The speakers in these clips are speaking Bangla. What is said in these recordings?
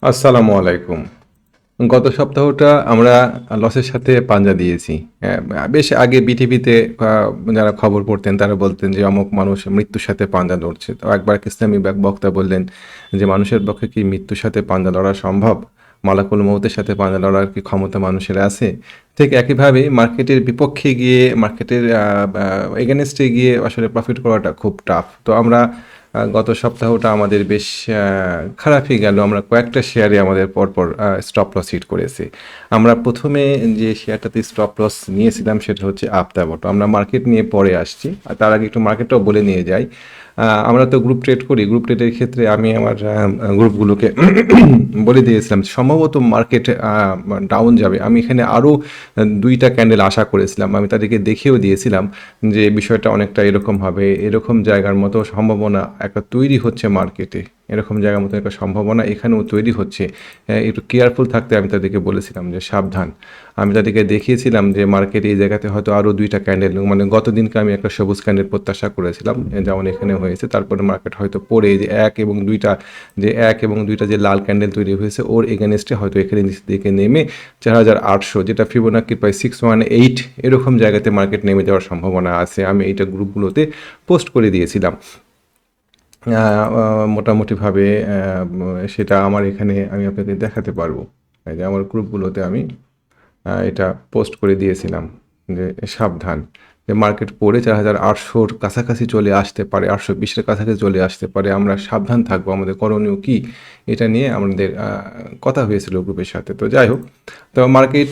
আসসালামু আলাইকুম। গত সপ্তাহটা আমরা লসের সাথে পাঞ্জা দিয়েছি। বেশ আগে বিটিভিতে যারা খবর পড়তেন তারা বলতেন যে অমুক মানুষ মৃত্যুর সাথে পাঞ্জা লড়ছে। তো একবার ইসলামী বক- বক্তা বললেন যে, মানুষের পক্ষে কি মৃত্যুর সাথে পাঞ্জা লড়া সম্ভব? মালাকুল মৌতের সাথে পাঞ্জা লড়ার কি ক্ষমতা মানুষের আছে? ঠিক একইভাবে মার্কেটের বিপক্ষে গিয়ে, মার্কেটের এগেনস্টে গিয়ে আসলে প্রফিট করাটা খুব টাফ তো আমরা গত সপ্তাহটা আমাদের বেশ খারাপই গেল। আমরা কয়েকটা শেয়ারে আমাদের পরপর স্টপ লস হিট করেছি। আমরা প্রথমে যে শেয়ারটাতে স্টপ লস নিয়েছিলাম সেটা হচ্ছে আপতাবট আমরা মার্কেট নিয়ে পরে আসছি। আর তার আগে একটু মার্কেটটাও বলে নিয়ে যাই। আমরা তো গ্রুপ ট্রেড করি। গ্রুপ ট্রেডের ক্ষেত্রে আমি আমার গ্রুপগুলোকে বলে দিয়েছিলাম, সম্ভবত মার্কেট ডাউন যাবে। আমি এখানে আরও দুইটা ক্যান্ডেল আশা করেছিলাম। আমি তাদেরকে দেখেও দিয়েছিলাম যে বিষয়টা অনেকটা এরকম হবে। এরকম জায়গার মতো সম্ভাবনা একটা তৈরি হচ্ছে মার্কেটে এরকম জায়গার মতো একটা সম্ভাবনা এখানেও তৈরি হচ্ছে। একটু কেয়ারফুল থাকতে আমি তাদেরকে বলেছিলাম যে সাবধান। আমি তাদেরকে দেখিয়েছিলাম যে মার্কেটে এই জায়গাতে হয়তো আরও দুইটা ক্যান্ডেল মানে গত দিনকে আমি একটা সবুজ ক্যান্ডেল প্রত্যাশা করেছিলাম যেমন এখানে হয়েছে। তারপরে মার্কেট হয়তো পড়ে যে এক এবং দুইটা, যে এক এবং দুইটা যে লাল ক্যান্ডেল তৈরি হয়েছে, ওর এগেনস্টে হয়তো এখানে নিচের দিকে নেমে চার হাজার আটশো, যেটা ফিবোনাকির প্রায় সিক্স ওয়ান এইট এরকম জায়গাতে মার্কেট নেমে যাওয়ার সম্ভাবনা আছে। আমি এইটা গ্রুপগুলোতে পোস্ট করে দিয়েছিলাম। মোটামুটিভাবে সেটা আমার এখানে আমি আপনাদের দেখাতে পারব। যে আমার গ্রুপগুলোতে আমি এটা পোস্ট করে দিয়েছিলাম যে সাবধান। মার্কেট পড়ে চার হাজার আটশোর কাছাকাছি চলে আসতে পারে, আটশো বিশের কাছাকাছি চলে আসতে পারে। আমরা সাবধান থাকব, আমাদের করণীয় কি? এটা নিয়ে আমাদের কথা হয়েছিল গ্রুপের সাথে। তো যাই হোক, তো মার্কেট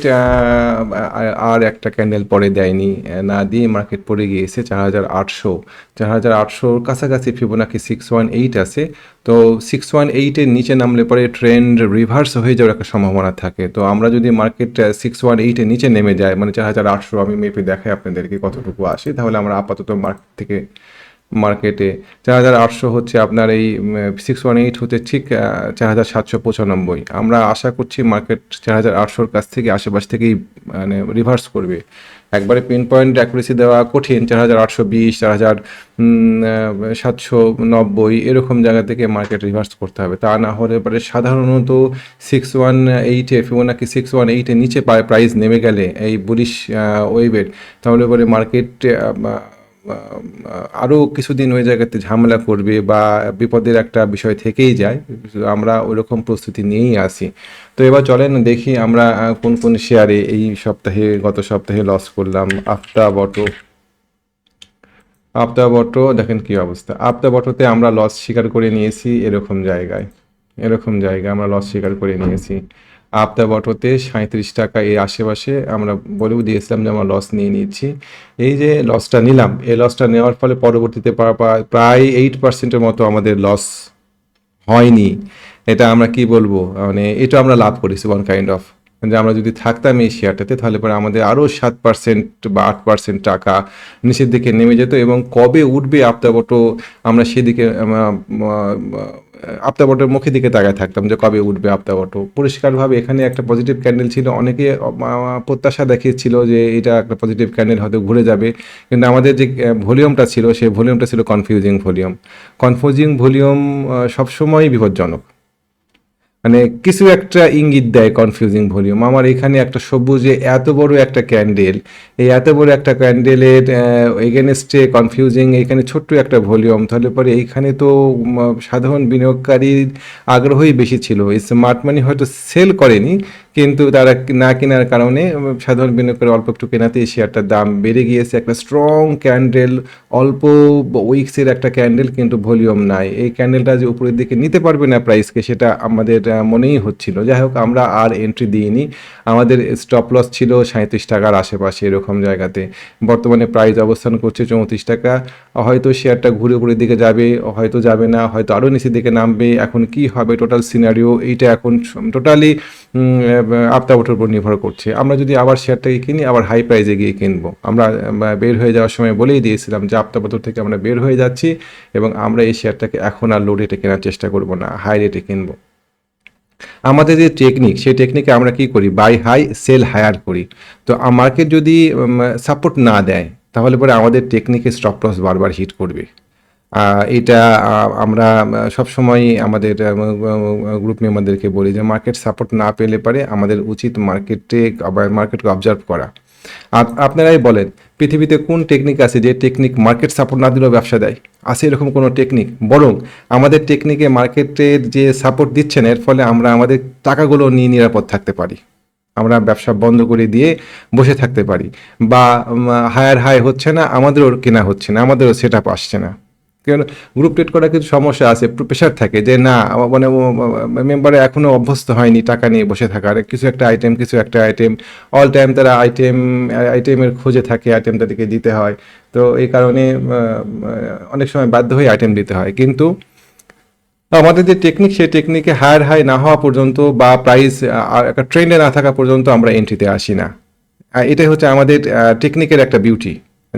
আর একটা ক্যান্ডেল পরে দেয়নি। না দিয়ে মার্কেট পড়ে গিয়েছে চার হাজার আটশো। চার হাজার আটশোর কাছাকাছি ফিবোনাকি সিক্স ওয়ান এইট আছে। তো সিক্স ওয়ান এইটের নিচে নামলে পরে ট্রেন্ড রিভার্স হয়ে যাওয়ার একটা সম্ভাবনা থাকে। তো আমরা যদি মার্কেট সিক্স ওয়ান এইটের নিচে নেমে যায় মানে চার হাজার আটশো আমি মেপে দেখাই আপনাদেরকে কতটুকু আসে, তাহলে আমরা আপাতত মার্কেট থেকে মার্কেটে চার হাজার আটশো হচ্ছে আপনার এই সিক্স ওয়ান এইট হচ্ছে ঠিক চার হাজার সাতশো পঁচানব্বই। আমরা আশা করছি মার্কেট চার হাজার আটশোর কাছ থেকে আশেপাশ থেকেই মানে রিভার্স করবে। একবারে পিন পয়েন্ট অ্যাকুরেসি দেওয়া কঠিন, চার হাজার আটশো বিশ, চার হাজার সাতশো নব্বই এরকম জায়গা থেকে মার্কেট রিভার্স করতে হবে। তা না হলে পরে সাধারণত সিক্স ওয়ান এইটে ফিবোনাকি সিক্স ওয়ান এইটে নিচে প্রাইস নেমে গেলে এই বুলিশ ওয়েবের তাহলে পরে মার্কেট আরও কিছুদিন ওই জায়গাতে ঝামেলা করবে বা বিপদের একটা বিষয় থেকেই যায় আমরা ওইরকম প্রস্তুতি নিয়েই আসি তো এবার চলেন দেখি আমরা কোন কোন শেয়ারে এই সপ্তাহে, গত সপ্তাহে লস করলাম। আফতা বটো। আপতা বটো, দেখেন কি অবস্থা। আপতা বটোতে আমরা লস স্বীকার করে নিয়েছি এরকম জায়গায়। এরকম জায়গায় আমরা লস স্বীকার করে নিয়েছি। আপতা বটোতে সাঁত্রিশ টাকা এই আশেপাশে আমরা বলেও দিয়েছিলাম যে আমরা লস নিয়ে নিচ্ছি। এই যে লসটা নিলাম, এই লসটা নেওয়ার ফলে পরবর্তীতে প্রা- প্রা- প্রায় এইট পার্সেন্টের মতো আমাদের লস হয়নি। এটা আমরা কি বলব? মানে এটা আমরা লাভ করেছি ওয়ান কাইন্ড অফ যে আমরা যদি থাকতাম এই শেয়ারটাতে তাহলে পরে আমাদের আরও সাত পার্সেন্ট বা আট পার্সেন্ট টাকা নিচের দিকে নেমে যেত এবং কবে উঠবে আপতাবটো আমরা সেদিকে আপতাবটের মুখের দিকে তাকায় থাকতাম যে কবে উঠবে আফতাবটো পরিষ্কারভাবে এখানে একটা পজিটিভ ক্যান্ডেল ছিল। অনেকে প্রত্যাশা দেখিয়েছিল যে এটা একটা পজিটিভ ক্যান্ডেল হয়তো ঘুরে যাবে। কিন্তু আমাদের যে ভলিউমটা ছিল সেই ভলিউমটা ছিল কনফিউজিং ভলিউম। কনফিউজিং ভলিউম সবসময়ই বিপজ্জনক। মানে কিছু একটা ইঙ্গিত দেয় কনফিউজিং ভলিউম আমার এখানে একটা সবুজে এত বড় একটা ক্যান্ডেল এই এত বড় একটা ক্যান্ডেলের এগেনস্টে কনফিউজিং এখানে ছোট্ট একটা ভলিউম তাহলে পরে এইখানে তো সাধারণ বিনিয়োগকারীর আগ্রহই বেশি ছিল। স্মার্ট মানি হয়তো সেল করেনি কিন্তু তারা না কেনার কারণে সাধারণ বিনিয়োগকারী অল্প একটু কেনাতে শেয়ারটার দাম বেড়ে গিয়েছে, একটা স্ট্রং ক্যান্ডেল অল্প উইক্সের একটা ক্যান্ডেল কিন্তু ভলিউম নাই। এই ক্যান্ডেলটা যে উপরের দিকে নিতে পারবে না প্রাইসকে সেটা আমাদের মনেই হচ্ছিল। যাই হোক আমরা আর এন্ট্রি দিইনি। আমাদের স্টপ লস ছিল সাঁত্রিশ টাকার আশেপাশে এরকম জায়গাতে। বর্তমানে প্রাইস অবস্থান করছে চৌত্রিশ টাকা। হয়তো শেয়ারটা ঘুরে উপরের দিকে যাবে, হয়তো যাবে না, হয়তো আরও নিচের দিকে নামবে। এখন কি হবে টোটাল সিনারিও এইটা এখন টোটালি আপতাবটোর উপর নির্ভর করছে। আমরা যদি আবার শেয়ারটাকে কিনি, আবার হাই প্রাইসে গিয়ে কিনবো। আমরা বের হয়ে যাওয়ার সময় বলেই দিয়েছিলাম যে আপতাবটোর থেকে আমরা বের হয়ে যাচ্ছি এবং আমরা এই শেয়ারটাকে এখন আর লো রেটে কেনার চেষ্টা করব না হাই রেটে কিনবো। আমাদের যে টেকনিক সেই টেকনিকে আমরা কি করি? বাই হাই সেল হায়ার করি। তো মার্কেট যদি সাপোর্ট না দেয়, তাহলে পরে আমাদের টেকনিকে স্টপ লস বারবার হিট করবে। এটা আমরা সবসময় আমাদের গ্রুপ মেম্বারদেরকে বলি যে মার্কেট সাপোর্ট না পেলে পারে আমাদের উচিত মার্কেটে মার্কেটকে অবজার্ভ করা। আপ- আপনারাই বলেন, পৃথিবীতে কোন টেকনিক আছে যে টেকনিক মার্কেট সাপোর্ট না দিলেও ব্যবসা দেয়? আছে এরকম কোনো টেকনিক বরং, আমাদের টেকনিকে মার্কেটের যে সাপোর্ট দিচ্ছেন, এর ফলে আমরা আমাদের টাকাগুলো নিয়ে নিরাপদ থাকতে পারি। আমরা ব্যবসা বন্ধ করে দিয়ে বসে থাকতে পারি। বা হায়ার হাই হচ্ছে না, আমাদেরও কেনা হচ্ছে না, আমাদেরও সেট আসছে না। কারণ গ্রুপ ট্রেড করার কিছু সমস্যা আছে প্রেশার থাকে যে না মানে মেম্বারে এখনও অভ্যস্ত হয়নি, টাকা নিয়ে বসে থাকার। কিছু একটা আইটেম কিছু একটা আইটেম অল টাইম তারা আইটেম আইটেমের খোঁজে থাকে আইটেম তাদেরকে দিতে হয়। তো এই কারণে অনেক সময় বাধ্য হয়ে আইটেম দিতে হয়। কিন্তু আমাদের যে টেকনিক সেই টেকনিকে হায়ার হাই না হওয়া পর্যন্ত বা প্রাইস একটা ট্রেন্ডে না থাকা পর্যন্ত আমরা এন্ট্রিতে আসি না। এটাই হচ্ছে আমাদের টেকনিকের একটা বিউটি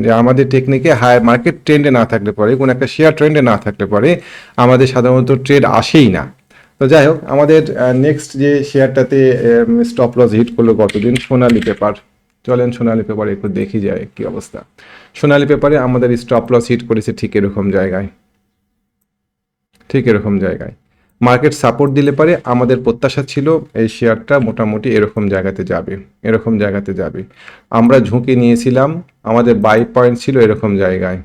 যে আমাদের টেকনিকে হাই মার্কেট ট্রেন্ডে না থাকলে পরে, কোনো একটা শেয়ার ট্রেন্ডে না থাকলে পরে আমাদের সাধারণত ট্রেড আসেই না। তো যাই হোক, আমাদের নেক্সট যে শেয়ারটাতে স্টপ লস হিট করল গতদিন সোনালী পেপার চলেন সোনালী পেপারে একটু দেখি যায় কি অবস্থা। সোনালি পেপারে আমাদের স্টপ লস হিট করেছে ঠিক এরকম জায়গায়। ঠিক এরকম জায়গায়। মার্কেট সাপোর্ট দিলে পারে, আমাদের প্রত্যাশা ছিল এই শেয়ারটা মোটামুটি এরকম জায়গাতে যাবে, এরকম জায়গাতে যাবে। আমরা ঝুঁকি নিয়েছিলাম, আমাদের বাই পয়েন্ট ছিল এরকম জায়গায়।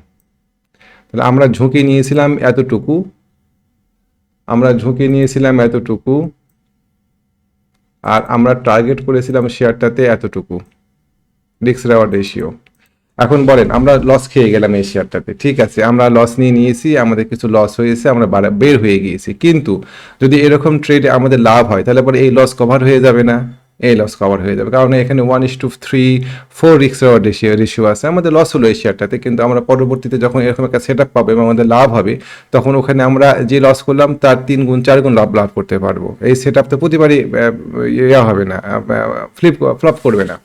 তাহলে আমরা ঝুঁকি নিয়েছিলাম এতটুকু, আমরা ঝুঁকি নিয়েছিলাম এতটুকু, আর আমরা টার্গেট করেছিলাম শেয়ারটাতে এতটুকু রিক্স রেওয়ার্ড রেশিও এখন বলেন, আমরা লস খেয়ে গেলাম এই শেয়ারটাতে। ঠিক আছে, আমরা লস নিয়ে নিয়েছি, আমাদের কিছু লস হয়েছে, আমরা বের হয়ে গিয়েছি। কিন্তু যদি এরকম ট্রেডে আমাদের লাভ হয়, তাহলে পরে এই লস কভার হয়ে যাবে না। এই লস কভার হয়ে যাবে। কারণ এখানে one is to three four রিক্স রেশিও রেশিও আছে। আমাদের লস হলো এই শেয়ারটাতে, কিন্তু আমরা পরবর্তীতে যখন এরকম একটা সেট আপ পাবো এবং আমাদের লাভ হবে, তখন ওখানে আমরা যে লস করলাম, তার তিন গুণ, চার গুণ লাভ লাভ করতে পারব। এই সেট আপ তো প্রতিবারই ইয়ে হবে না ফ্লিপ ফ্লপ করবে না।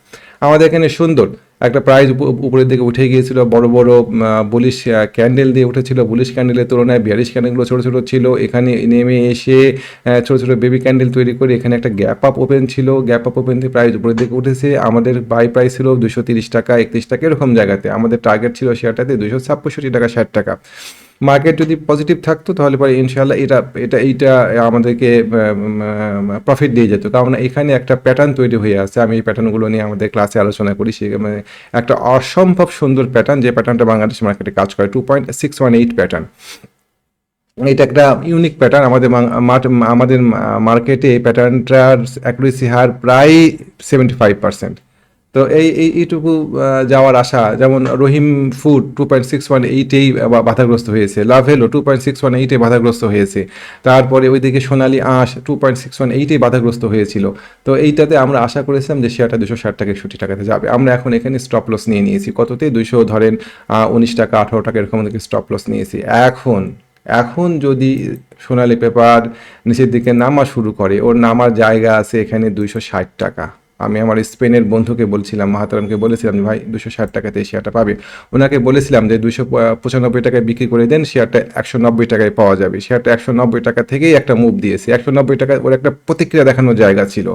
আমাদের এখানে সুন্দর। একটা প্রাইস উপরের দিকে উঠে গিয়েছিল, বড় বড় বুলিশ ক্যান্ডেল দিয়ে উঠেছিল। বুলিশ ক্যান্ডেলের তুলনায় বিয়ারিশ ক্যান্ডেলগুলো ছোটো ছোটো ছিল। এখানে নেমে এসে ছোটো ছোটো বেবি ক্যান্ডেল তৈরি করে এখানে একটা গ্যাপ আপ ওপেন ছিল। গ্যাপ আপ ওপেন দিয়ে প্রাইস উপরের দিকে উঠেছে। আমাদের বাই প্রাইস ছিল দুশো তিরিশ টাকা, একত্রিশ টাকা, এরকম জায়গাতে। আমাদের টার্গেট ছিল শেয়ারটাতে দুশো ছাপ্পষট্টি টাকা, ষাট টাকা। মার্কেট যদি পজিটিভ থাকতো, তাহলে পরে ইনশাল্লাহ এটা এটা, এইটা আমাদেরকে প্রফিট দিয়ে যেত। কারণ এখানে একটা প্যাটার্ন তৈরি হয়ে আছে। আমি এই প্যাটার্নগুলো নিয়ে আমাদের ক্লাসে আলোচনা করি। সেখানে একটা অসম্ভব সুন্দর প্যাটার্ন যে প্যাটার্নটা বাংলাদেশ মার্কেটে কাজ করে। Two point six one eight pattern এটা একটা ইউনিক প্যাটার্ন আমাদের আমাদের মার্কেটে এই প্যাটার্নটার অ্যাকুরেসি হার প্রায় সেভেন্টি ফাইভ পার্সেন্ট তো এই এই, এইটুকু যাওয়ার আশা। যেমন Rahim food two point six one এইটেই বাধাগ্রস্ত হয়েছে। Lovello two point six one এইটে বাধাগ্রস্ত হয়েছে। তারপরে ওইদিকে Sonali Aansh two point six one এইটেই বাধাগ্রস্ত হয়েছিল। তো এইটাতে আমরা আশা করেছিলাম যে শেয়ারটা দুশো ষাট টাকা, একষট্টি টাকাতে যাবে। আমরা এখন এখানে স্টপ লস নিয়ে নিয়েছি। কততে? দুইশো ধরেন উনিশ টাকা, আঠারো টাকা, এরকম স্টপ লস নিয়েছি। এখন এখন যদি সোনালি পেপার নিচের দিকে নামা শুরু করে, ওর নামার জায়গা আছে এখানে দুইশো ষাট টাকা। আমি আমার স্পেনের বন্ধুকে বলছিলাম, মাহাতারামকে বলেছিলাম ভাই দুশো ষাট টাকাতে শেয়ারটা পাবে। ওনাকে বলেছিলাম যে দুশো পঁচানব্বই টাকায় বিক্রি করে দেন, শেয়ারটা একশো নব্বই টাকায় পাওয়া যাবে। শেয়ারটা একশো নব্বই টাকা থেকেই একটা মুভ দিয়েছে। একশো নব্বই টাকা ওর একটা প্রতিক্রিয়া দেখানোর জায়গা ছিল।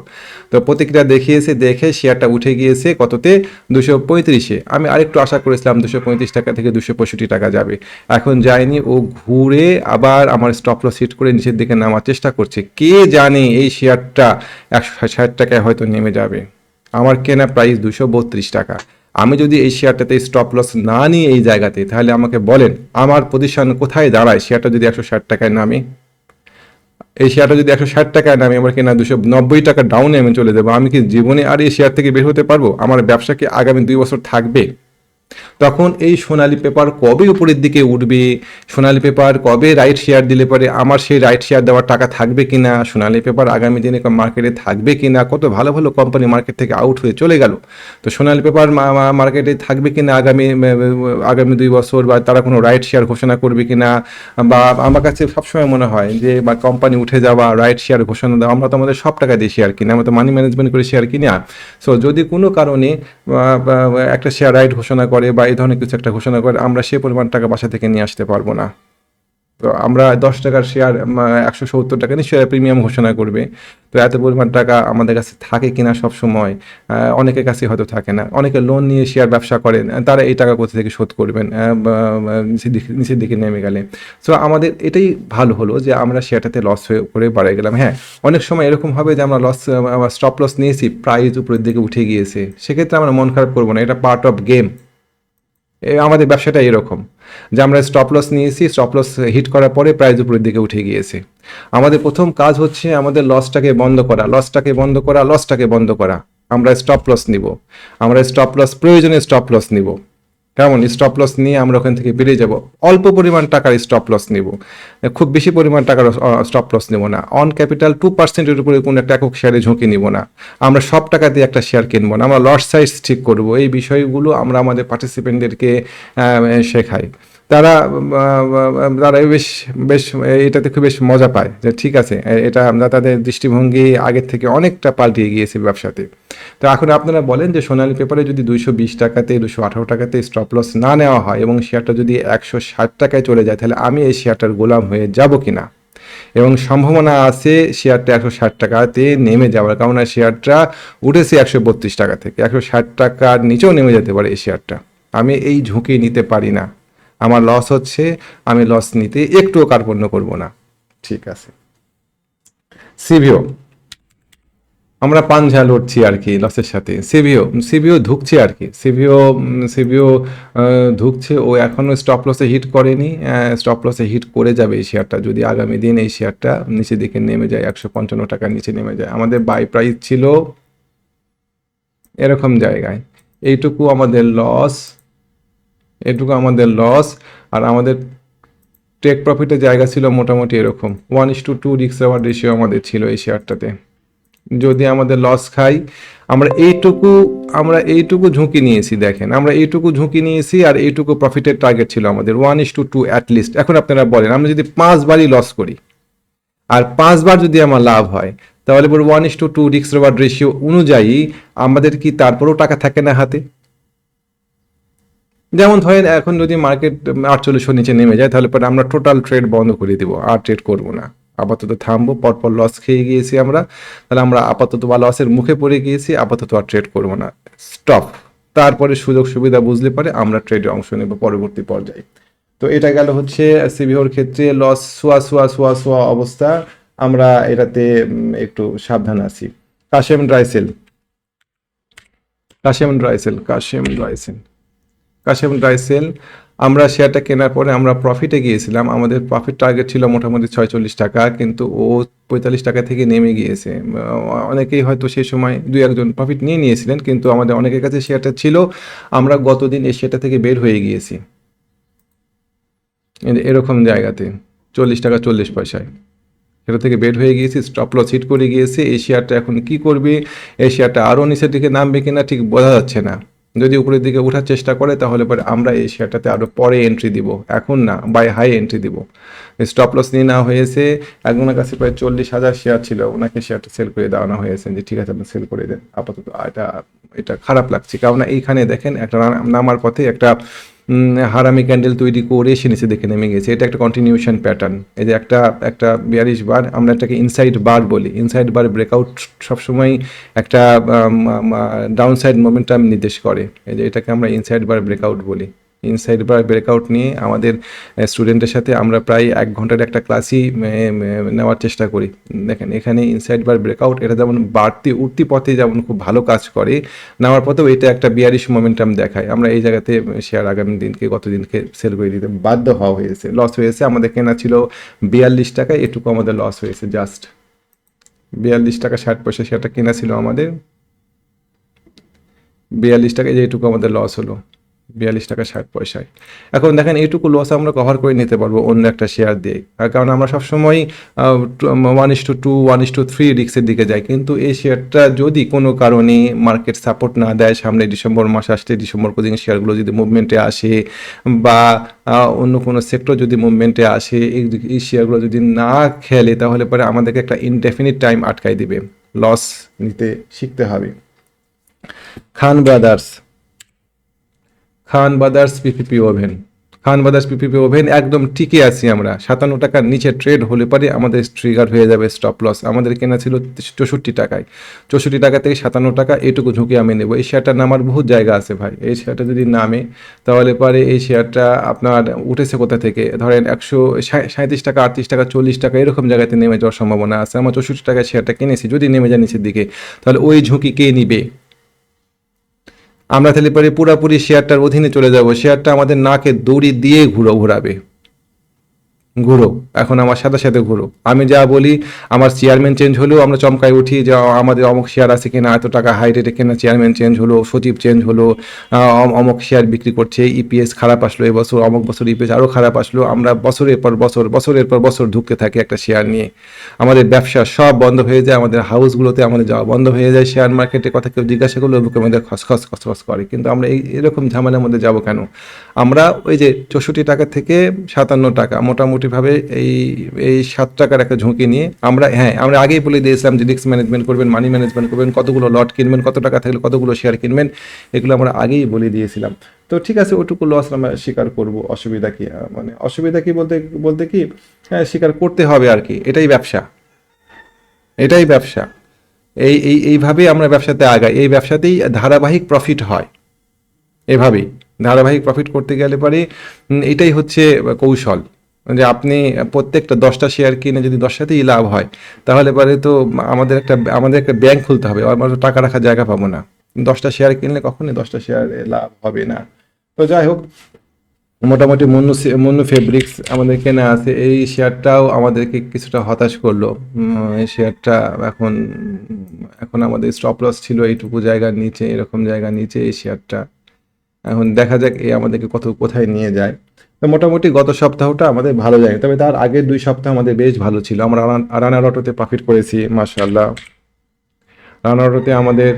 তো প্রতিক্রিয়া দেখিয়েছে, দেখে শেয়ারটা উঠে গিয়েছে কততে? দুশো পঁয়ত্রিশে। আমি আরেকটু আশা করেছিলাম দুশো পঁয়ত্রিশ টাকা থেকে দুশো পঁয়ষট্টি টাকা যাবে। এখন যায়নি, ও ঘুরে আবার আমার স্টপ লস হিট করে নিচের দিকে নামার চেষ্টা করছে। কে জানে এই শেয়ারটা একশো ষাট টাকায় হয়তো নেমে যাবে। আমার কেনা প্রাইস দুশো বত্রিশ টাকা। আমি যদি এই শেয়ারটাতে স্টপ লস না নিই এই জায়গাতে, তাহলে আমাকে বলেন, আমার পজিশন কোথায় দাঁড়ায়? শেয়ারটা যদি একশো ষাট টাকায় নামে, এই শেয়ারটা যদি একশো ষাট টাকায় নামে, আমার কেনা দুশো নব্বই টাকা ডাউনে আমি চলে যাব। আমি কি জীবনে আর এই শেয়ার থেকে বের হতে পারব? আমার ব্যবসা কি আগামী দুই বছর থাকবে? তখন এই সোনালি পেপার কবে উপরের দিকে উঠবে? সোনালি পেপার কবে রাইট শেয়ার দিলে পরে আমার সেই রাইট শেয়ার দেওয়ার টাকা থাকবে কিনা? সোনালি পেপার আগামী দিনে মার্কেটে থাকবে কিনা? কত ভালো ভালো কোম্পানি মার্কেট থেকে আউট হয়ে চলে গেল। তো সোনালি পেপার মার্কেটে থাকবে কিনা আগামী আগামী দুই বছর? বা তারা কোনো রাইট শেয়ার ঘোষণা করবে কিনা? বা আমার কাছে সবসময় মনে হয় যে, বা কোম্পানি উঠে যাওয়া রাইট শেয়ার ঘোষণা দেওয়া, আমরা তো আমাদের সব টাকা দিয়ে শেয়ার কিনি, আমরা তো মানি ম্যানেজমেন্ট করে শেয়ার কিনি সো যদি কোনো কারণে একটা শেয়ার রাইট ঘোষণা করে বা এই ধরনের কিছু একটা ঘোষণা করে, আমরা সে পরিমাণ টাকা বাসা থেকে নিয়ে আসতে পারব না। তো আমরা দশ টাকার শেয়ার একশো সত্তর টাকা নিয়ে শেয়ার প্রিমিয়াম ঘোষণা করবে। তো এত পরিমাণ টাকা আমাদের কাছে থাকে কিনা সব সময় অনেকের কাছে হয়তো থাকে না। অনেকে লোন নিয়ে শেয়ার ব্যবসা করেন, তারা এই টাকা কোথা থেকে শোধ করবেন নিচের দিকে নেমে গেলে। সো আমাদের এটাই ভালো হলো যে আমরা শেয়ারটাতে লস হয়ে, করে বাড়াই গেলাম। হ্যাঁ অনেক সময় এরকম হবে যে আমরা লস স্টপ লস নিয়েছি প্রাইস উপরের দিকে উঠে গিয়েছে। সেক্ষেত্রে আমরা মন খারাপ করব না, এটা পার্ট অফ গেম আমাদের ব্যবসাটা এরকম। যে আমরা স্টপ লস নিয়েছি স্টপ লস হিট করার পরে প্রাইস উপরের দিকে উঠে গিয়েছে। আমাদের প্রথম কাজ হচ্ছে আমাদের লসটাকে বন্ধ করা লসটাকে বন্ধ করা লসটাকে বন্ধ করা। আমরা স্টপ লস নিব। আমরা স্টপ লস প্রয়োজনে স্টপ লস নিব। কেমন? স্টপ লস নিয়ে আমরা ওখান থেকে বেরিয়ে যাব। অল্প পরিমাণ টাকার স্টপ লস নিব। খুব বেশি পরিমাণ টাকার স্টপ লস নিব না। অন ক্যাপিটাল টু পার্সেন্টের উপরে কোনো একটা একক শেয়ারে ঝুঁকি নিব না। আমরা সব টাকা দিয়ে একটা শেয়ার কিনবো না। আমরা লস সাইজ ঠিক করব। এই বিষয়গুলো আমরা আমাদের পার্টিসিপেন্টদেরকে শেখাই। তারা তারা বেশ বেশ, এটাতে খুব বেশ মজা পায় যে ঠিক আছে এটা আমরা তাদের দৃষ্টিভঙ্গি আগের থেকে অনেকটা পাল্টিয়ে গিয়েছে ব্যবসাতে। তো এখন আপনারা বলেন যে সোনালি পেপারে যদি দুইশো বিশ টাকাতে দুশো আঠারো টাকাতে স্টপ লস না নেওয়া হয় এবং শেয়ারটা যদি একশো ষাট টাকায় চলে যায়, তাহলে আমি এই শেয়ারটার গোলাম হয়ে যাব কিনা? এবং সম্ভাবনা আছে শেয়ারটা একশো ষাট টাকাতে নেমে যাওয়ার কারণ শেয়ারটা উঠেছে একশো বত্রিশ টাকা থেকে। একশো ষাট টাকার নিচেও নেমে যেতে পারে এই শেয়ারটা। আমি এই ঝুঁকি নিতে পারি না। আমার লস হচ্ছে, আমি লস নিতে একটুও কার্পণ্য করব না। ঠিক আছে। সিভিও আমরা পাঞ্ঝা লড়ছি আর কি লসের সাথে। সিভিও সিভিও ধুকছে আর কি। সিভিও সিভিও ধুকছে। ও এখনও স্টপ লসে হিট করেনি। স্টপ লসে হিট করে যাবে এই শেয়ারটা যদি আগামী দিন এই শেয়ারটা নিচের দিকে নেমে যায়, একশো পঞ্চান্ন টাকার নিচে নেমে যায়। আমাদের বাই প্রাইস ছিল এরকম জায়গায়। এইটুকু আমাদের লস এটুকু আমাদের লস আর আমাদের টেক প্রফিটের জায়গা ছিল মোটামুটি এরকম। ওয়ান ইস টু টু রিক্স আওয়ার রেশিও আমাদের ছিল এই শেয়ারটাতে যদি আমাদের লস খাই, আমরা এইটুকু আমরা এইটুকু ঝুঁকি নিয়েছি, দেখেন। আমরা এইটুকু ঝুঁকি নিয়েছি আর এইটুকু প্রফিটের টার্গেট ছিল আমাদের। One is to two at least এখন আপনারা বলেন আমরা যদি পাঁচবারই লস করি, আর পাঁচবার যদি আমার লাভ হয়, তাহলে ওয়ান ইস টু টু রিক্স রেশিও অনুযায়ী আমাদের কি তারপরেও টাকা থাকে না হাতে? যেমন ধরেন এখন যদি মার্কেট আটচল্লিশশো নিচে নেমে যায়, তাহলে পরে আমরা টোটাল ট্রেড বন্ধ করে দিব, আর ট্রেড করব না। আপাতত থামবো, পরপর লস খেয়ে গিয়েছি আমরা, তাহলে আমরা আপাতত বা লসের মুখে পড়ে গিয়েছি, আপাতত আর ট্রেড করব না। স্টপ তারপরে সুযোগ সুবিধা বুঝলে পরে আমরা ট্রেডে অংশ নেব পরবর্তী পর্যায়ে। তো এটা গেল হচ্ছে সিভিওর ক্ষেত্রে লস সোয়া সোয়া সোয়া সোয়া অবস্থা। আমরা এটাতে একটু সাবধান আছি। Kashem dry cell Kashem dry cell Kashem dry cell Kashem dry cell আমরা শেয়ারটা কেনার পরে আমরা প্রফিটে গিয়েছিলাম। আমাদের প্রফিট টার্গেট ছিল মোটামুটি ছয়চল্লিশ টাকা, কিন্তু ও পঁয়তাল্লিশ টাকা থেকে নেমে গিয়েছে। অনেকেই হয়তো সেই সময় দুই একজন প্রফিট নিয়ে নিয়েছিলেন, কিন্তু আমাদের অনেকের কাছে শেয়ারটা ছিল। আমরা গতদিন এই শেয়ারটা থেকে বের হয়ে গিয়েছি। এরকম জায়গাতে, চল্লিশ টাকা চল্লিশ পয়সায়। সেটা থেকে বের হয়ে গিয়েছি স্টপ লস হিট করে গিয়েছে। এই শেয়ারটা এখন কি করবে? এই শেয়ারটা আরও নিচের দিকে নামবে কিনা ঠিক বোঝা যাচ্ছে না। যদি উপরের দিকে ওঠার চেষ্টা করে, তাহলে পরে আমরা এই শেয়ারটাতে আরও পরে এন্ট্রি দিব। এখন না বাই হাই এন্ট্রি দিব। স্টপ লস নিয়ে নেওয়া হয়েছে একজনের কাছে প্রায় চল্লিশ হাজার শেয়ার ছিল, ওনাকে শেয়ারটা সেল করে দেওয়ানো হয়েছে যে, ঠিক আছে, আপনি সেল করে দেন। আপাতত এটা এটা খারাপ লাগছে। কারণ এইখানে দেখেন, একটা নামার পথে একটা হারামি ক্যান্ডেল তৈরি করে সে নিচে দেখে নেমে গেছে। এটা একটা কন্টিনিউশন প্যাটার্ন এই যে একটা একটা বিয়ারিশ বার আমরা এটাকে ইনসাইড বার বলি। ইনসাইড বার ব্রেকআউট সবসময় একটা ডাউনসাইড মোমেন্টাম নির্দেশ করে। এই যে এটাকে আমরা ইনসাইড বার ব্রেকআউট বলি। ইনসাইড বার ব্রেকআউট নিয়ে আমাদের স্টুডেন্টের সাথে আমরা প্রায় এক ঘণ্টার একটা ক্লাসই নেওয়ার চেষ্টা করি। দেখেন, এখানে ইনসাইড বার ব্রেকআউট এটা যেমন বাড়তি, উঠতি পথে যেমন খুব ভালো কাজ করে, নেওয়ার পথেও এটা একটা বিয়ারিশ মোমেন্টাম দেখায়। আমরা এই জায়গাতে শেয়ার আগামী দিনকে গত দিনকে সেল করে দিতে বাধ্য হওয়া হয়েছে। লস হয়েছে, আমাদের কেনা ছিল বিয়াল্লিশ টাকা এটুকু আমাদের লস হয়েছে জাস্ট বিয়াল্লিশ টাকা ষাট পয়সা শেয়ারটা কেনা ছিল আমাদের। বিয়াল্লিশ টাকায় যে এইটুকু আমাদের লস হলো। বিয়াল্লিশ টাকা, ষাট পয়সায়। এখন দেখেন এইটুকু লস আমরা কভার করে নিতে পারব অন্য একটা শেয়ার দিয়ে। কারণ আমরা সবসময় one is to two one is to three রিক্সের দিকে যাই। কিন্তু এই শেয়ারটা যদি কোনো কারণে মার্কেট সাপোর্ট না দেয়, সামনে ডিসেম্বর মাস আসলে ডিসেম্বর কোদিন শেয়ারগুলো যদি মুভমেন্টে আসে বা অন্য কোনো সেক্টর যদি মুভমেন্টে আসে, এই শেয়ারগুলো যদি না খেলে, তাহলে পরে আমাদেরকে একটা ইনডেফিনিট টাইম আটকাই দিবে। লস নিতে শিখতে হবে। Khan brothers Khan brothers PPP woven. Khan brothers PPP woven একদম টিকে আছি আমরা। সাতান্ন টাকার নিচে ট্রেড হলে পরে আমাদের ট্রিগার হয়ে যাবে স্টপ লস আমাদের কেনা ছিল চৌষট্টি টাকায়। চৌষট্টি টাকা থেকে সাতান্ন টাকা এটুকু ঝুঁকি আমি নেব। এই শেয়ারটা নামার বহুত জায়গা আছে ভাই। এই শেয়ারটা যদি নামে, তাহলে পরে এই শেয়ারটা আপনার উঠেছে কোথা থেকে? ধরেন একশো সাঁত্রিশ টাকা, আটত্রিশ টাকা, চল্লিশ টাকা এরকম জায়গাতে নেমে যাওয়ার সম্ভাবনা আছে। আমার চৌষট্টি টাকায় শেয়ারটা কিনেছি। যদি নেমে যায় নিচের দিকে, তাহলে ওই ঝুঁকি কে নিবে? আমরা তাহলে পরে পুরাপুরি শেয়ারটার অধীনে চলে যাব। শেয়ারটা আমাদের নাকে দড়ি দিয়ে ঘুরো ঘুরাবে। ঘুরো এখন আমার সাথে সাথে ঘুরো আমি যা বলি, আমার চেয়ারম্যান চেঞ্জ হলেও আমরা চমকায় উঠি যে, আমাদের অমুক শেয়ার আছে কিনা, এত টাকা হাই রেটে কেনা চেয়ারম্যান চেঞ্জ হলো, সচিব চেঞ্জ হলো অমুক শেয়ার বিক্রি করছে ইপিএস খারাপ আসলো, এবছর অমুক বছর ইপিএস আরও খারাপ আসলো। আমরা বছরের পর বছর, বছরের পর বছর ঢুকতে থাকি একটা শেয়ার নিয়ে। আমাদের ব্যবসা সব বন্ধ হয়ে যায়, আমাদের হাউসগুলোতে আমাদের যাওয়া বন্ধ হয়ে যায় শেয়ার মার্কেটে কথা কেউ জিজ্ঞাসা করলে বুকে আমাদের খসখস খসখস করে। কিন্তু আমরা এই এরকম ঝামেলার মধ্যে যাব কেন? আমরা ওই যে চৌষট্টি টাকা থেকে সাতান্ন টাকা মোটামুটিভাবে এই এই সাত টাকার একটা ঝুঁকি নিয়ে আমরা হ্যাঁ আমরা আগেই বলে দিয়েছিলাম যে রিস্ক ম্যানেজমেন্ট করবেন মানি ম্যানেজমেন্ট করবেন, কতগুলো লট কিনবেন, কত টাকা থাকলে কতগুলো শেয়ার কিনবেন, এগুলো আমরা আগেই বলে দিয়েছিলাম। তো ঠিক আছে, ওটুকু লস আমরা স্বীকার করব, অসুবিধা কি মানে অসুবিধা কি বলতে বলতে কি হ্যাঁ স্বীকার করতে হবে আর কি, এটাই ব্যবসা। এটাই ব্যবসা। এই এই, এইভাবেই আমরা ব্যবসাতে আগাই, এই ব্যবসাতেই ধারাবাহিক প্রফিট হয়। এভাবেই, ধারাবাহিক প্রফিট করতে গেলে পরে এটাই হচ্ছে কৌশল। যে আপনি প্রত্যেকটা দশটা শেয়ার কিনে যদি দশটাতেই লাভ হয়, তাহলে পরে তো আমাদের একটা আমাদের একটা ব্যাংক খুলতে হবে আমরা টাকা রাখার জায়গা পাবো না। দশটা শেয়ার কিনলে কখনোই দশটা শেয়ার লাভ হবে না। তো যাই হোক, মোটামুটি মন্নু মন্নু ফেব্রিক্স আমাদের কেনা আছে, এই শেয়ারটাও আমাদেরকে কিছুটা হতাশ করল। এই শেয়ারটা এখন এখন আমাদের স্টপ লস ছিল এইটুকু জায়গার নিচে, এরকম জায়গার নিচে এই শেয়ারটা এখন দেখা যাক এ আমাদেরকে কত, কোথায় নিয়ে যায়। তো মোটামুটি গত সপ্তাহটা আমাদের ভালো যায় তবে তার আগের দুই সপ্তাহ আমাদের বেশ ভালো ছিল। আমরা রানার অটোতে প্রফিট করেছি মার্শাল্লাহ রানার অটোতে আমাদের,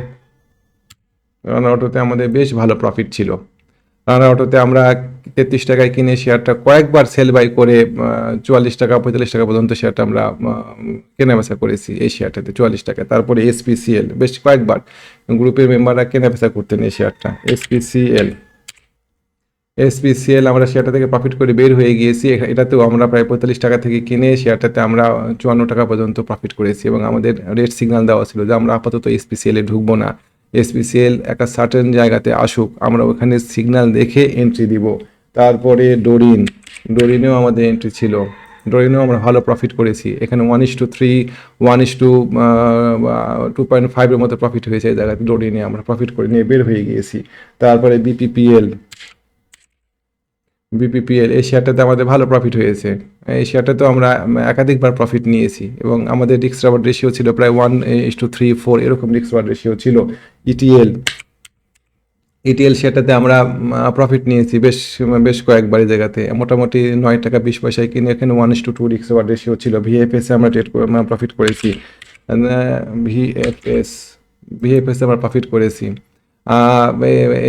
রানার অটোতে আমাদের বেশ ভালো প্রফিট ছিল। রানা অটোতে আমরা তেত্রিশ টাকায় কিনে শেয়ারটা কয়েকবার সেল বাই করে চুয়াল্লিশ টাকা, পঁয়তাল্লিশ টাকা পর্যন্ত শেয়ারটা আমরা কেনা বেচা করেছি এই শেয়ারটাতে, চুয়াল্লিশ টাকা তারপরে এসপিসিএল বেশ কয়েকবার গ্রুপের মেম্বাররা কেনা বেচা করতেন এই শেয়ারটা। এসপিসিএল এসপিসিএল আমরা শেয়ারটা থেকে প্রফিট করে বের হয়ে গিয়েছি। এটাতেও আমরা প্রায় পঁয়তাল্লিশ টাকা থেকে কিনে শেয়ারটাতে আমরা চুয়ান্ন টাকা পর্যন্ত প্রফিট করেছি এবং আমাদের রেড সিগন্যাল দেওয়া ছিল যে আমরা আপাতত এসপিসিএলে ঢুকবো না। এসপিসিএল একটা সার্টেন জায়গাতে আসুক, আমরা ওখানে সিগন্যাল দেখে এন্ট্রি দিব। তারপরে ডোরিন ডোরিনেও আমাদের এন্ট্রি ছিল। ডোরিনেও আমরা ভালো প্রফিট করেছি। এখানে one is to three one is to two point ফাইভের মতো প্রফিট হয়েছে এই জায়গাতে। ডোরিনে আমরা প্রফিট করে নিয়ে বের হয়ে গিয়েছি। তারপরে বিপিপিএল বিপিপিএল এই শেয়ারটাতে আমাদের ভালো প্রফিট হয়েছে। এই শেয়ারটাতেও আমরা একাধিকবার প্রফিট নিয়েছি এবং আমাদের রিক্স রাবার রেশিও ছিল প্রায় one is two three four এরকম রিক্স রাবার রেশিও ছিল। E ইটিএল ইটিএল শেয়ারটাতে আমরা প্রফিট নিয়েছি বেশ বেশ কয়েকবারই জায়গাতে। মোটামুটি নয় টাকা বিশ পয়সায় কিনে এখানে ওয়ান ইস টু টু রিক্স রাবার রেশিও ছিল। ভিএফএসে আমরা ট্রেড প্রফিট করেছি। ভিএফএস ভিএফএসে আমরা প্রফিট করেছি।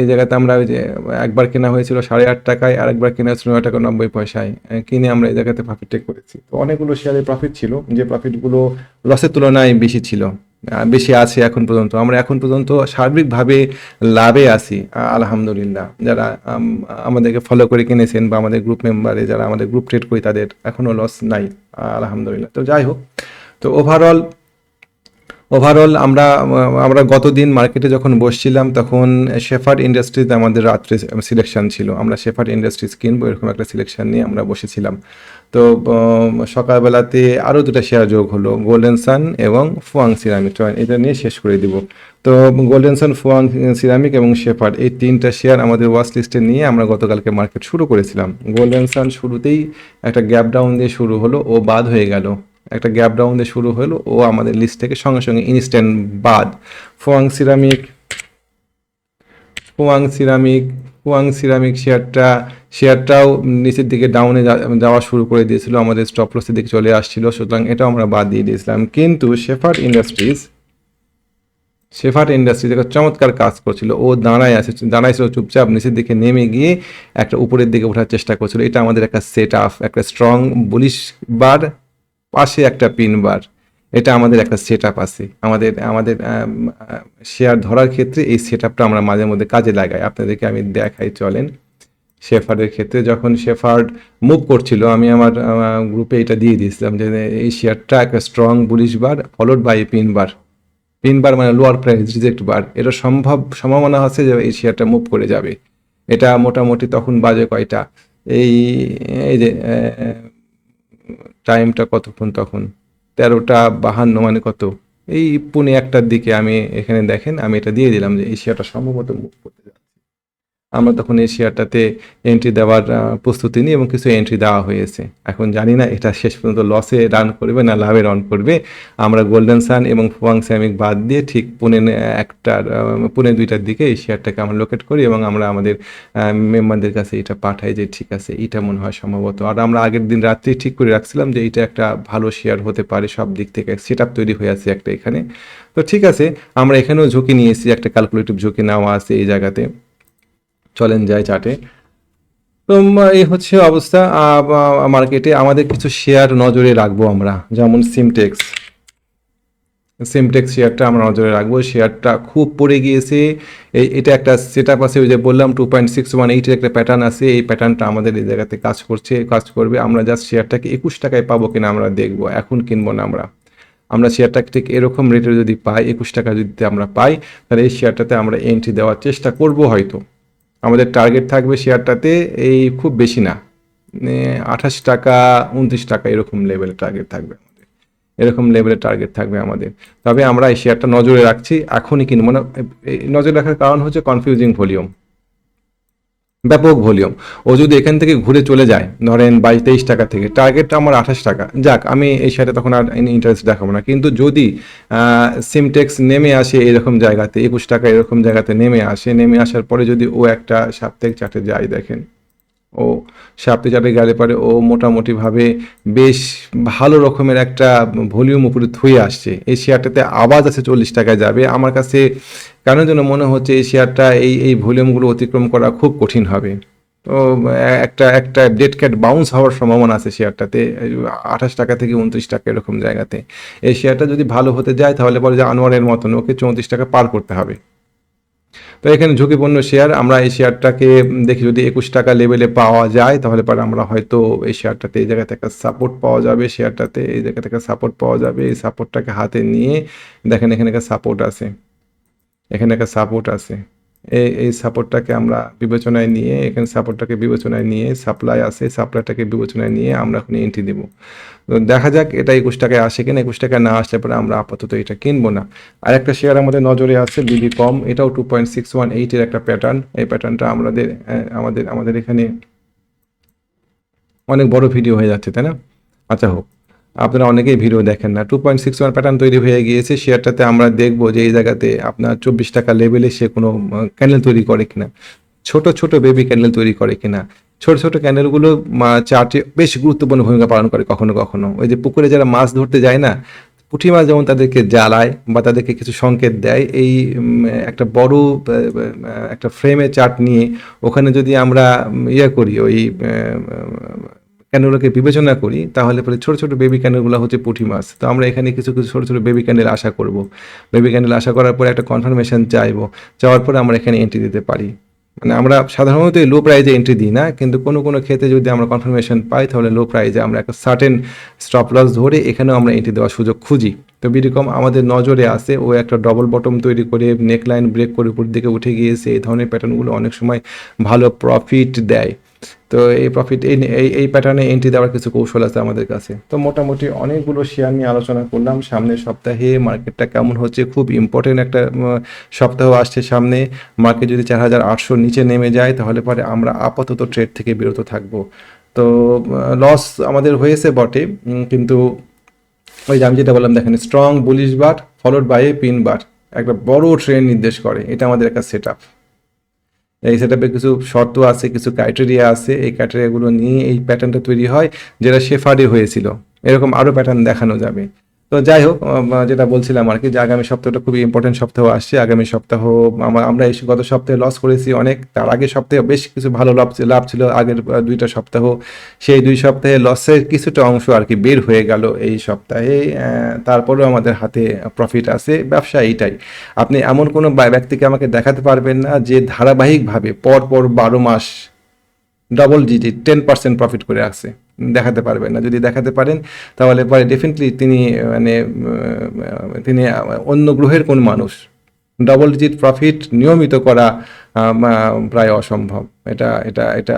এই জায়গাতে আমরা ওই যে একবার কেনা হয়েছিল সাড়ে আট টাকায় আর একবার কেনা হয়েছিল নয় টাকা নব্বই পয়সায়। কিনে আমরা এই জায়গাতে প্রফিট টেক করেছি। তো অনেকগুলো শেয়ারে প্রফিট ছিল, যে প্রফিটগুলো লসের তুলনায় বেশি ছিল বেশি আছে এখন পর্যন্ত। আমরা এখন পর্যন্ত সার্বিকভাবে লাভে আছি আলহামদুলিল্লাহ। যারা আমাদেরকে ফলো করে কিনেছেন বা আমাদের গ্রুপ মেম্বারে যারা আমাদের গ্রুপ ট্রেড করি তাদের এখনও লস নাই আলহামদুলিল্লাহ। তো যাই হোক, তো ওভারঅল ওভারঅল আমরা আমরা গতদিন মার্কেটে যখন বসছিলাম, তখন শেফার্ড ইন্ডাস্ট্রিতে আমাদের রাত্রে সিলেকশন ছিল। আমরা শেফার্ড ইন্ডাস্ট্রিজ কিনবো, এরকম একটা সিলেকশন নিয়ে আমরা বসেছিলাম। তো সকালবেলাতে আরও দুটো শেয়ার যোগ হলো গোল্ডেন সান এবং ফুয়াং সিরামিক এটা নিয়ে শেষ করে দিব। তো গোল্ডেন সান ফুয়াং সিরামিক এবং শেফার্ড এই তিনটা শেয়ার আমাদের ওয়াচ লিস্টে নিয়ে আমরা গতকালকে মার্কেট শুরু করেছিলাম। গোল্ডেন সান শুরুতেই একটা গ্যাপ ডাউন দিয়ে শুরু হলো, ও বাদ হয়ে গেল। একটা গ্যাপ ডাউন দিয়ে শুরু হলো, ও আমাদের লিস্ট থেকে সঙ্গে সঙ্গে ইনস্ট্যান্ট বাদ। Fuwang ceramic Fuwang ceramic Fuwang ceramic শেয়ারটা শেয়ারটাও নিচের দিকে ডাউনে যাওয়া শুরু করে দিয়েছিল, আমাদের স্টপ লসের দিকে চলে আসছিল, সুতরাং এটাও আমরা বাদ দিয়ে দিয়েছিলাম। কিন্তু শেফার ইন্ডাস্ট্রিজ শেফার ইন্ডাস্ট্রিজ একটা চমৎকার কাজ করছিল। ও দাঁড়ায় আছে, দাঁড়াইছিল চুপচাপ, নিচের দিকে নেমে গিয়ে একটা উপরের দিকে ওঠার চেষ্টা করছিল। এটা আমাদের একটা সেট আপ একটা স্ট্রং বুলিশ বার পাশে একটা পিন বার এটা আমাদের একটা সেট আপ আছে। আমাদের আমাদের শেয়ার ধরার ক্ষেত্রে এই সেট আপটা আমরা মাঝে মধ্যে কাজে লাগাই। আপনাদেরকে আমি দেখাই, চলেন। শেফার্ডের ক্ষেত্রে যখন শেফার্ড মুভ করছিল, আমি আমার গ্রুপে এটা দিয়ে দিয়েছিলাম যে, এই শেয়ারটা একটা strong bullish bar followed by pin bar pin bar মানে লোয়ার প্রাইস রিজেক্ট বার এটা সম্ভব, সম্ভাবনা আছে যে, এই শেয়ারটা মুভ করে যাবে। এটা মোটামুটি তখন বাজে কয়টা? এই এই যে টাইমটা কতক্ষণ তখন? তেরোটা বাহান্ন মানে কত? এই পুনে একটার দিকে আমি এখানে দেখেন, আমি এটা দিয়ে দিলাম যে এশিয়াটা সম্ভবত আমরা তখন এই শেয়ারটাতে এন্ট্রি দেওয়ার প্রস্তুতি নিই এবং কিছু এন্ট্রি দেওয়া হয়েছে। এখন জানি না এটা শেষ পর্যন্ত লসে রান করবে না লাভে রান করবে। আমরা গোল্ডেন সান এবং ফুয়াং স্যামিক বাদ দিয়ে ঠিক পুনে একটার পুনে দুইটার দিকে এই শেয়ারটাকে আমরা লোকেট করি এবং আমরা আমাদের মেম্বারদের কাছে এটা পাঠাই যে ঠিক আছে, এটা মনে হয় সম্ভবত। আর আমরা আগের দিন রাত্রি ঠিক করে রাখছিলাম যে এটা একটা ভালো শেয়ার হতে পারে সব দিক থেকে সেট আপ তৈরি হয়ে আছে একটা এখানে। তো ঠিক আছে, আমরা এখানেও ঝুঁকি নিয়েছি, একটা ক্যালকুলেটিভ ঝুঁকি নেওয়া আছে এই জায়গাতে। চলেন যায় চার্টে তো এই হচ্ছে অবস্থা। মার্কেটে আমাদের কিছু শেয়ার নজরে রাখব আমরা। যেমন সিমটেক্স সিমটেক্স শেয়ারটা আমরা নজরে রাখব। শেয়ারটা খুব পড়ে গিয়েছে। এই, এটা একটা সেট আপ আছে, ওই যে বললাম টু পয়েন্ট সিক্স ওয়ান এইটের একটা প্যাটার্ন আছে। এই প্যাটার্নটা আমাদের এই জায়গাতে কাজ করছে, কাজ করবে। আমরা জাস্ট শেয়ারটাকে একুশ টাকায় পাবো কিনা আমরা দেখব। এখন কিনবো না আমরা। আমরা শেয়ারটাকে ঠিক এরকম রেটে যদি পাই, একুশ টাকা যদি আমরা পাই, তাহলে এই শেয়ারটাতে আমরা এন্ট্রি দেওয়ার চেষ্টা করব হয়তো। আমাদের টার্গেট থাকবে শেয়ারটাতে এই খুব বেশি না। আঠাশ টাকা, উনত্রিশ টাকা এরকম লেভেলের টার্গেট থাকবে আমাদের। এরকম লেভেলের টার্গেট থাকবে আমাদের। তবে আমরা এই শেয়ারটা নজরে রাখছি, এখনই কিনবো না। নজরে রাখার কারণ হচ্ছে কনফিউজিং ভলিউম ব্যাপক ভলিউম। ও যদি এখান থেকে ঘুরে চলে যায়, ধরেন বাইশ তেইশ টাকা থেকে টার্গেটটা আমার আঠাশ টাকা। যাক, আমি এই শেয়ারে তখন আর ইন্টারেস্ট দেখাবো না। কিন্তু যদি সিমটেক্স নেমে আসে এরকম জায়গাতে, একুশ টাকা এরকম জায়গাতে নেমে আসে, নেমে আসার পরে যদি ও একটা সাপ্তাহিক চার্টে যায় দেখেন। ও সাপ্তাহিক চাপে গেলে পরে ও মোটামুটিভাবে বেশ ভালো রকমের একটা ভলিউম উপরে থুয়ে আসছে। এই শেয়ারটাতে আওয়াজ আছে চল্লিশ টাকায় যাবে। আমার কাছে কেন যেন মনে হচ্ছে এই শেয়ারটা এই এই ভলিউমগুলো অতিক্রম করা খুব কঠিন হবে। তো একটা একটা ডেট ক্যাট বাউন্স হওয়ার সম্ভাবনা আছে শেয়ারটাতে। আঠাশ টাকা থেকে উনত্রিশ টাকা এরকম জায়গাতে। এই শেয়ারটা যদি ভালো হতে যায় তাহলে পরে যে আনোয়ারের মতন ওকে চৌত্রিশ টাকা পার করতে হবে। তো এখানে ঝুঁকিপূর্ণ শেয়ার আমরা এই শেয়ারটাকে দেখি যদি একুশ টাকা লেভেলে পাওয়া যায়, তাহলে পরে আমরা হয়তো এই শেয়ারটাতে এই জায়গাতে একটা সাপোর্ট পাওয়া যাবে শেয়ারটাতে এই জায়গা থেকে সাপোর্ট পাওয়া যাবে, এই সাপোর্টটাকে হাতে নিয়ে দেখেন এখানে একটা সাপোর্ট আছে। এখানে একটা সাপোর্ট আছে। এই সাপোর্টটাকে আমরা বিবেচনায় নিয়ে, এখানে সাপোর্টটাকে বিবেচনায় নিয়ে সাপ্লাই আছে সাপ্লাইটাকে বিবেচনায় নিয়ে আমরা এখন এন্ট্রি দেবো। তো দেখা যাক এটা একুশ টাকায় আসে কিনা একুশ টাকায় না আসলে পরে আমরা আপাতত এটা কিনবো না। আর একটা শেয়ার আমাদের নজরে আছে বিবি কম এটাও টু পয়েন্ট সিক্স ওয়ান এইটের একটা প্যাটার্ন এই প্যাটার্নটা আমাদের আমাদের আমাদের এখানে অনেক বড় ভিডিও হয়ে যাচ্ছে, তাই না? আচ্ছা হোক। আপনারা অনেকেই ভিডিও দেখেন না। Two point six one pattern তৈরি হয়ে গিয়েছে। শেয়ারটাতে আমরা দেখব যে এই জায়গাতে আপনার চব্বিশ টাকা লেভেলে সে কোনো ক্যান্ডেল তৈরি করে কিনা। ছোট ছোট বেবি ক্যান্ডেল তৈরি করে কিনা। ছোট ছোট ক্যান্ডেলগুলো চার্টে বেশ গুরুত্বপূর্ণ ভূমিকা পালন করে কখনো কখনো। ওই যে পুকুরে যারা মাছ ধরতে যায় না, পুঁটি মাছ যেমন তাদেরকে জ্বালায় বা তাদেরকে কিছু সংকেত দেয়, এই একটা বড় একটা ফ্রেমে চার্ট নিয়ে ওখানে যদি আমরা ইয়ে করি, ওই ক্যান্ডেলগুলোকে বিবেচনা করি, তাহলে পরে ছোট ছোট বেবি ক্যান্ডেলগুলো হচ্ছে পুঁটি মাছ। তো আমরা এখানে কিছু কিছু ছোট ছোট বেবি ক্যান্ডেল আশা করব। বেবি ক্যান্ডেল আশা করার পরে একটা কনফার্মেশন চাইব। চাওয়ার পরে আমরা এখানে এন্ট্রি দিতে পারি। মানে আমরা সাধারণত লো প্রাইজে এন্ট্রি দিই না, কিন্তু কোনো কোনো ক্ষেত্রে যদি আমরা কনফার্মেশন পাই, তাহলে লো প্রাইজে আমরা একটা সার্টেন স্টপ লস ধরে এখানেও আমরা এন্ট্রি দেওয়ার সুযোগ খুঁজি। তো বিরকম আমাদের নজরে আসে ও একটা ডবল বটম তৈরি করে নেকলাইন ব্রেক করে উপর দিকে উঠে গিয়েছে। এই ধরনের প্যাটার্নগুলো অনেক সময় ভালো প্রফিট দেয়। তো এই প্রফিট এই এই প্যাটার্নে এন্ট্রি দেওয়ার কিছু কৌশল আছে আমাদের কাছে। তো মোটামুটি অনেকগুলো শেয়ার নিয়ে আলোচনা করলাম। সামনের সপ্তাহে মার্কেটটা কেমন হচ্ছে, খুব ইম্পর্টেন্ট একটা সপ্তাহ আসছে সামনে। মার্কেট যদি চার হাজার আটশোর নিচে নেমে যায়, তাহলে পরে আমরা আপাতত ট্রেড থেকে বিরত থাকব। তো লস আমাদের হয়েছে বটে কিন্তু ওই যে আমি যেটা বললাম, দেখেন strong bullish bar followed by a pin bar একটা বড় ট্রেন নির্দেশ করে। এটা আমাদের একটা সেট আপ এই সেটআপে কিছু শর্ত আছে, কিছু ক্রাইটেরিয়া আছে। এই ক্রাইটেরিয়াগুলো নিয়ে এই প্যাটার্নটা তৈরি হয়, যেটা শেফার্ডে হয়েছিল। এরকম আরও প্যাটার্ন দেখানো যাবে। তো যাই হোক যেটা বলছিলাম আর কি যে আগামী সপ্তাহটা খুবই ইম্পর্টেন্ট সপ্তাহ আসছে। আগামী সপ্তাহ আমরা এই গত সপ্তাহে লস করেছি অনেক। তার আগের সপ্তাহে বেশ কিছু ভালো লাভ লাভ ছিল। আগের দুইটা সপ্তাহ, সেই দুই সপ্তাহে লসের কিছুটা অংশ আর কি বের হয়ে গেল এই সপ্তাহে। তারপরেও আমাদের হাতে প্রফিট আছে, ব্যবসা এইটাই। আপনি এমন কোনো ব্যক্তিকে আমাকে দেখাতে পারবেন না যে ধারাবাহিকভাবে পর পর বারো মাস double digit ten percent profit করে আসছে দেখাতে পারবেন না। যদি দেখাতে পারেন, তাহলে পরে ডেফিনেটলি তিনি মানে তিনি অন্য গ্রহের কোন মানুষ ডবল ডিজিট প্রফিট নিয়মিত করা প্রায় অসম্ভব। এটা এটা এটা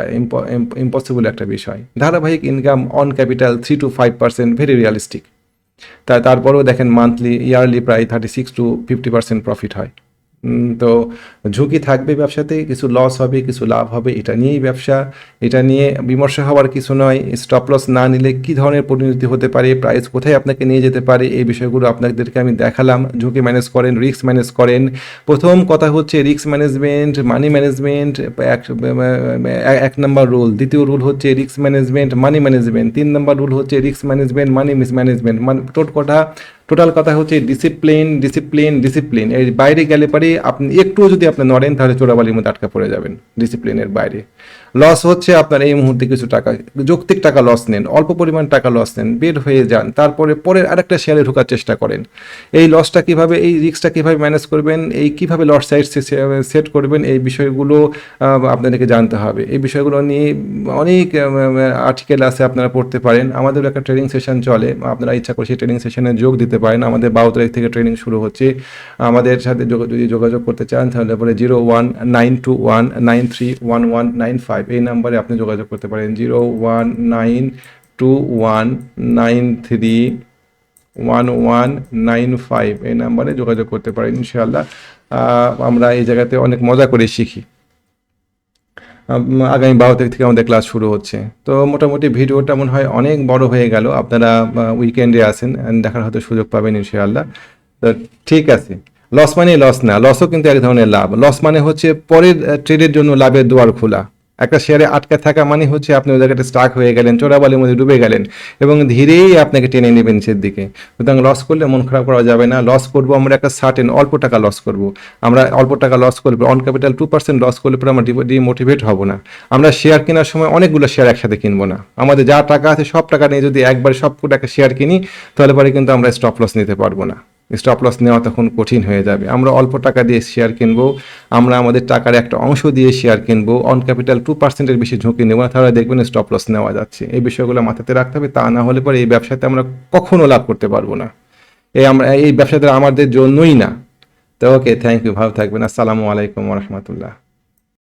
ইম্পসিবল একটা বিষয়। ধারাবাহিক income on capital three to five percent very realistic তা, তারপরেও দেখেন মান্থলি ইয়ারলি প্রায় thirty six to fifty percent profit হয়। তো ঝুঁকি থাকবে ব্যবসাতে, কিছু লস হবে, কিছু লাভ হবে, এটা নিয়েই ব্যবসা। এটা নিয়ে বিমর্ষ হওয়ার কিছু নয়। স্টপ লস না নিলে কী ধরনের পরিণতি হতে পারে? প্রাইস কোথায় আপনাকে নিয়ে যেতে পারে? এই বিষয়গুলো আপনাদেরকে আমি দেখালাম। ঝুঁকি ম্যানেজ করেন রিস্ক ম্যানেজ করেন। প্রথম কথা হচ্ছে রিস্ক ম্যানেজমেন্ট মানি ম্যানেজমেন্ট এক নম্বর রুল দ্বিতীয় রুল হচ্ছে রিস্ক ম্যানেজমেন্ট মানি ম্যানেজমেন্ট তিন নম্বর রুল হচ্ছে রিস্ক ম্যানেজমেন্ট মানি মিসম্যানেজমেন্ট মানে টোট কথা টোটাল কথা হচ্ছে ডিসিপ্লিন ডিসিপ্লিন ডিসিপ্লিন এর বাইরে গেলে পরে আপনি একটুও যদি আপনি নড়েন, তাহলে চোরাবালির মধ্যে আটকা পড়ে যাবেন ডিসিপ্লিনের বাইরে। লস হচ্ছে আপনার এই মুহূর্তে কিছু টাকা, যৌক্তিক টাকা লস নেন, অল্প পরিমাণ টাকা লস নেন, বের হয়ে যান, তারপরে পরের আরেকটা শেয়ারে ঢোকার চেষ্টা করেন। এই লসটা কীভাবে, এই রিস্কটা কীভাবে ম্যানেজ করবেন, এই কীভাবে লস সাইড সেট করবেন, এই বিষয়গুলো আপনাদেরকে জানতে হবে। এই বিষয়গুলো নিয়ে অনেক আর্টিকেল আছে আপনারা পড়তে পারেন। আমাদের একটা ট্রেনিং সেশন চলে, আপনারা ইচ্ছা করে সেই ট্রেনিং সেশনে যোগ দিতে পারেন। আমাদের বারো তারিখ থেকে ট্রেনিং শুরু হচ্ছে। আমাদের সাথে যদি যোগাযোগ করতে চান, তাহলে পরে zero one nine two one nine three one one nine five এই নাম্বারে আপনি যোগাযোগ করতে পারেন zero one nine two one nine three one one nine five এই নাম্বারে যোগাযোগ করতে পারেন ইনশাআল্লাহ। আহ, আমরা এই জায়গাতে অনেক মজা করে শিখি। আগামী বারো তারিখ থেকে আমাদের ক্লাস শুরু হচ্ছে। তো মোটামুটি ভিডিওটা মনে হয় অনেক বড় হয়ে গেল। আপনারা উইকেন্ডে আসেন দেখার হয়তো সুযোগ পাবেন ইনশাআল্লাহ। তো ঠিক আছে। লস মানে লস না লসও কিন্তু এক ধরনের লাভ। লস মানে হচ্ছে পরের ট্রেডের জন্য লাভের দুয়ার খোলা। একটা শেয়ারে আটকে থাকা মানে হচ্ছে আপনি ওই জায়গাটা স্টাক হয়ে গেলেন, চোরাবালির মধ্যে ডুবে গেলেন এবং ধীরেই আপনাকে টেনে নেবেন নিচের দিকে। সুতরাং লস করলে মন খারাপ করা যাবে না। লস করব আমরা একটা সার্টেন অল্প টাকা লস করব। আমরা অল্প টাকা লস করব on capital two percent loss করলে পরে আমরা ডিমোটিভেট হব না। আমরা শেয়ার কেনার সময় অনেকগুলো শেয়ার একসাথে কিনবো না। আমাদের যা টাকা আছে সব টাকা নিয়ে যদি একবার সব টাকা শেয়ার কিনি, তাহলে পরে কিন্তু আমরা স্টপ লস নিতে পারব না। স্টপ লস নেওয়া তখন কঠিন হয়ে যাবে। আমরা অল্প টাকা দিয়ে শেয়ার কিনবো, আমরা আমাদের টাকার একটা অংশ দিয়ে শেয়ার কিনবো অন ক্যাপিটাল টু পার্সেন্টের বেশি ঝুঁকি নেব না, তাহলে দেখবেন স্টপ লস নেওয়া যাচ্ছে। এই বিষয়গুলো মাথাতে রাখতে হবে, তা না হলে পরে এই ব্যবসাতে আমরা কখনো লাভ করতে পারব না। এই আমরা, এই ব্যবসাটা আমাদের জন্যই না। তো ওকে থ্যাংক ইউ ভালো থাকবেন, আসসালামু আলাইকুম রহমতুল্লাহ।